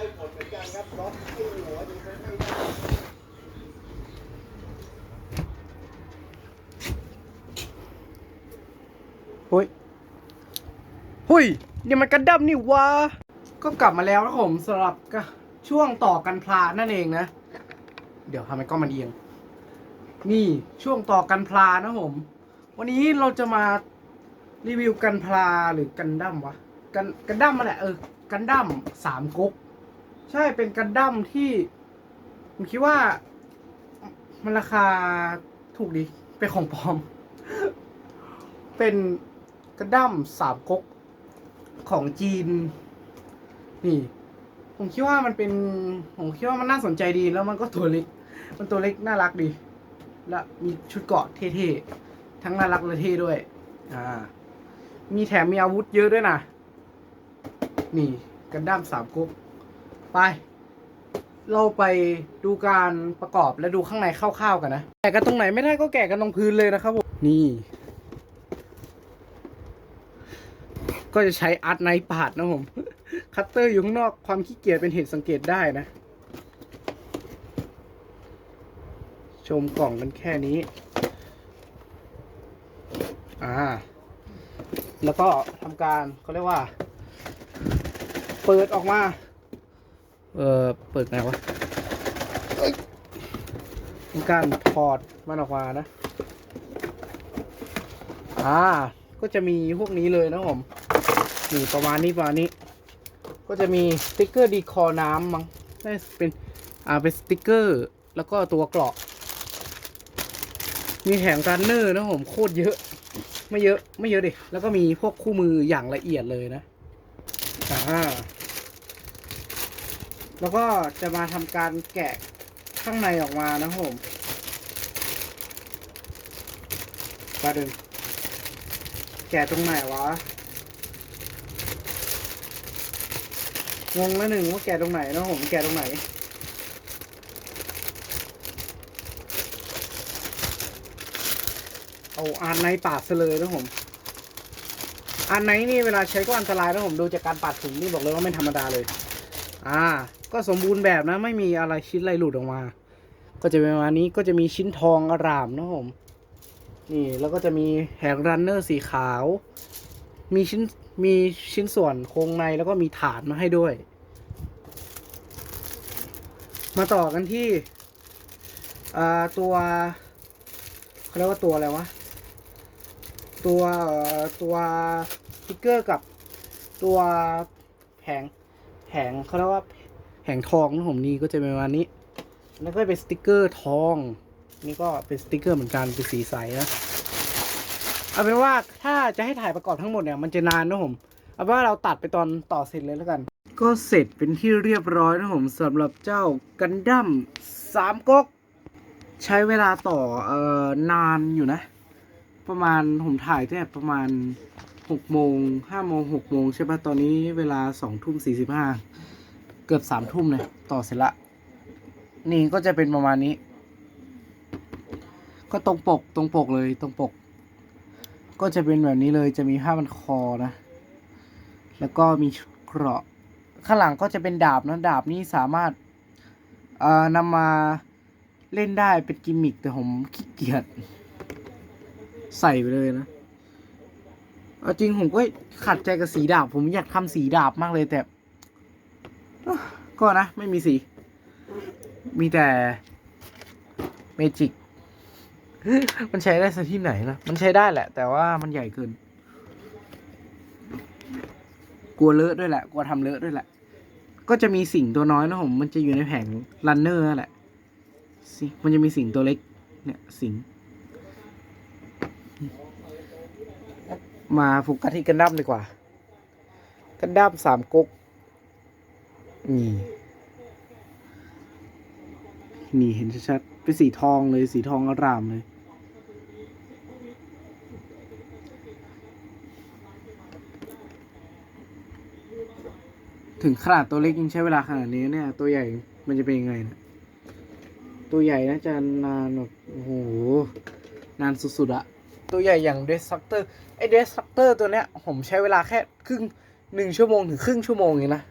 ได้ผลเหมือนกันครับล็อกที่หัวยังไม่ได้เฮ้ยเฮ้ยนี่มันกระดับนี่วะ ก็กลับมาแล้วนะผมสำหรับก็ช่วงต่อกันพลานั่นเองนะ เดี๋ยวทำไมกล้องมันเอียง นี่ช่วงต่อกันพลานะผม วันนี้เราจะมารีวิวกันพลาหรือกันดั้มวะ กันกันดั้มมาแหละเออ กันดั้มสามก๊ก ใช่เป็นกันดั้มที่ ผมคิดว่า มันราคาถูกดี เป็นของปลอม เป็นกระดั้มสามก๊กของจีน นี่ ผมคิดว่ามันเป็น ผมคิดว่ามันน่าสนใจดี แล้วมันก็ตัวเล็ก มันตัวเล็กน่ารักดี และมีชุดเกราะเท่ๆ ทั้งน่ารักและเท่ด้วย อ่า มีแถมมีอาวุธเยอะด้วยนะ นี่กันดั้มสามก๊ก ไป เราไปดูการประกอบและดูข้างในคร่าวๆกันนะแกะกันตรงไหนไม่ได้ก็แกะกันตรงพื้นเลยนะครับผมนี่ ก็จะใช้อาร์ตไนท์ปาดนะผมคัตเตอร์อยู่ข้างนอกความขี้เกียจเป็นเหตุสังเกตได้นะ ชมกล่องกันแค่นี้ อ่า แล้วก็ทำการเขาเรียกว่า เปิดออกมา เออเปิดไงวะเอ้ยทำการถอดมันออกมานะ อ่า ก็จะมีพวกนี้เลยนะผมนี่ประมาณนี้ประมาณนี้ ก็จะมีสติกเกอร์ดีคอน้ำมั้งได้เป็น อ่า เป็นสติกเกอร์ แล้วก็ตัวเกราะ มีแถมการเนอร์นะผมโคตรเยอะ ไม่เยอะ ไม่เยอะดิ แล้วก็มีพวกคู่มืออย่างละเอียดเลยนะ อ่า แล้วก็จะมาทำการแกะข้างในออกมานะผมมาดึงแกะตรงไหนวะ งงแล้วหนึ่งว่าแกะตรงไหนนะผมแกะตรงไหน เอาอาร์ไนปาดซะเลยนะผมอาร์ไนนี่เวลาใช้ก็อันตรายนะผมดูจากการปาดถุงนี่บอกเลยว่าไม่ธรรมดาเลย อ่า ก็สมบูรณ์แบบนะ ไม่มีอะไรชิ้นอะไรหลุดออกมา ก็จะเป็นประมาณนี้ก็จะมีชิ้นทองอร่ามนะผม นี่แล้วก็จะมีแหงรันเนอร์สีขาว มีชิ้นมีชิ้นส่วนโครงในแล้วก็มีฐานมาให้ด้วย มาต่อกันที่อ่าตัวเขาเรียกว่าตัวอะไรวะ ตัวตัวสติกเกอร์กับตัวแผง แผงเขาเรียกว่าแผงทองนะผมนี่ก็จะเป็นประมาณนี้ แล้วก็เป็นสติกเกอร์ทอง นี่ก็เป็นสติกเกอร์เหมือนกันเป็นสีใสนะเอาเป็นว่าถ้าจะให้ถ่ายประกอบทั้งหมดเนี่ยมันจะนานนะผมเอาเป็นว่าเราตัดไปตอนต่อเสร็จเลยแล้วกัน ก็เสร็จเป็นที่เรียบร้อยนะผมสำหรับเจ้ากันดั้มสามก๊กใช้เวลาต่อเอ่อนานอยู่นะ ประมาณผมถ่ายเนี่ประมาณ หกโมงห้าโมงหกโมงใช่ปะตอนนี้เวลาสองทุ่มสี่สิบห้าเกือบสามทุ่มเลยต่อเสร็จละ นี่ก็จะเป็นประมาณนี้ ก็ตรงปกตรงปกเลยตรงปก ก็จะเป็นแบบนี้เลยจะมีผ้าพันคอนะ แล้วก็มีเกราะข้างหลังก็จะเป็นดาบนะดาบนี้สามารถเอ่อนำมาเล่นได้เป็นกิมมิคแต่ผมขี้เกียจใส่ไปเลยนะ เอาจริงผมก็ขัดใจกับสีดาบ ผมอยากทำสีดาบมากเลยแต่ ก็นะ ไม่มีสี มีแต่เมจิก มันใช้ได้สักที่ไหนนะ มันใช้ได้แหละ แต่ว่ามันใหญ่เกิน กลัวเลอะด้วยแหละ กลัวทำเลอะด้วยแหละ ก็จะมีสิ่งตัวน้อยนะผม มันจะอยู่ในแผงรันเนอร์แหละสิมันจะมีสิ่งตัวเล็ก เนี่ย สิง มาโฟกัสที่กันดั้มดีกว่า กันดั้มสามก๊กนี่นี่เห็นชัดๆเป็นสีทองเลยสีทองอร่ามเลยถึงขนาดตัวเล็กยังใช้เวลาขนาดนี้เนี่ย ตัวใหญ่มันจะเป็นยังไงนะตัวใหญ่น่าจะนานแบบโอ้โหนานสุดๆอะ ตัวใหญ่อย่างเดสซักเตอร์ไอเดสซักเตอร์ตัวเนี้ยผมใช้เวลาแค่ครึ่งหนึ่งชั่วโมงถึงครึ่งชั่วโมงเองนะ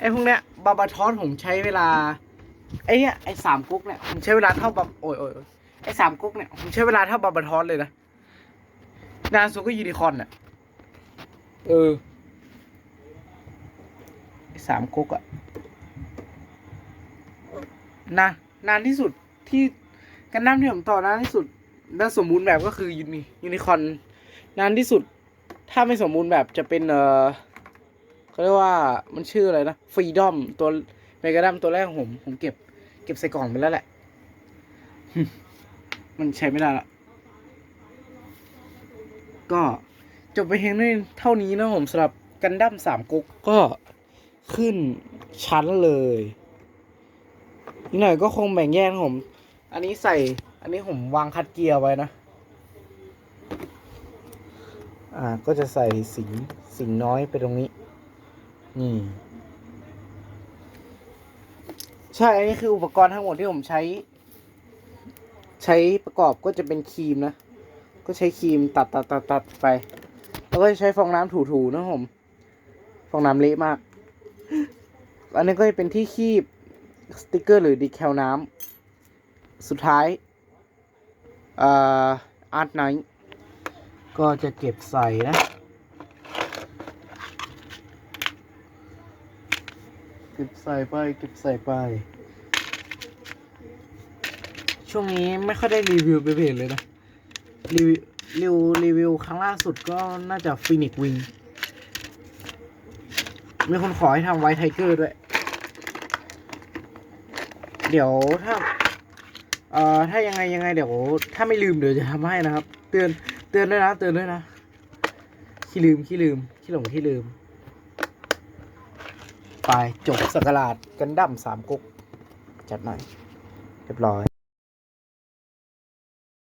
ไอพวกเนี้ยบาบาทอนผมใช้เวลาไอ้เนี่ยไอ้สามกุ๊กเนี่ยผมใช้เวลาเท่าบาโอ้ยโอ้ยโอ้ยไอ้สามกุ๊กเนี่ยผมใช้เวลาเท่าบาบาทอนเลยนะนานสุดก็ยูนิคอร์นอะเออไอ้สามกุ๊กอะนานนานที่สุดที่กันน้ำที่ผมต่อนานที่สุด น่าสมบูรณ์แบบก็คือยูนิยูนิคอนนานที่สุด ถ้าไม่สมบูรณ์แบบจะเป็นเออเขาเรียกว่ามันชื่ออะไรนะฟรีดอมตัวเมกาดัมตัวแรกของผมผมเก็บ เก็บใส่กล่องไปแล้วแหละ มันใช้ไม่ได้ละก็จบไปเพียงเท่านี้นะผมสำหรับกันดั้มสามก๊กก็ขึ้นชั้นเลยอีกหน่อยก็คงแบ่งแยกผม อันนี้ใส่ อันนี้ผมวางคัดเกียร์ไว้นะ อ่า ก็จะใส่สิงสิงน้อยไปตรงนี้ นี่ ใช่ อันนี้คืออุปกรณ์ทั้งหมดที่ผมใช้ ใช้ประกอบก็จะเป็นครีมนะ ก็ใช้ครีมตัดตัดตัดตัดไป แล้วก็ใช้ฟองน้ำถูๆนะผม ฟองน้ำเละมาก อันนี้ก็จะเป็นที่คีบสติกเกอร์หรือดีแคลน้ำสุดท้าย อาร์ตไนท์ก็จะเก็บใส่นะเก็บใส่ไปเก็บใส่ไป ช่วงนี้ไม่ค่อยได้รีวิวไปเพจเลยนะ รีวิวรีวิวรีวิวครั้งล่าสุดก็น่าจะฟินิกวิงมีคนขอให้ทำไวท์ไทเกอร์ด้วย เดี๋ยวถ้า เอ่อถ้ายังไงยังไงเดี๋ยวถ้าไม่ลืมเดี๋ยวจะทำให้นะครับ เตือนเตือนด้วยนะเตือนด้วยนะขี้ลืมขี้ลืมขี้หลงขี้ลืม ไปจบสกราดกันดั้มสามกุ๊กจัดหน่อยเรียบร้อย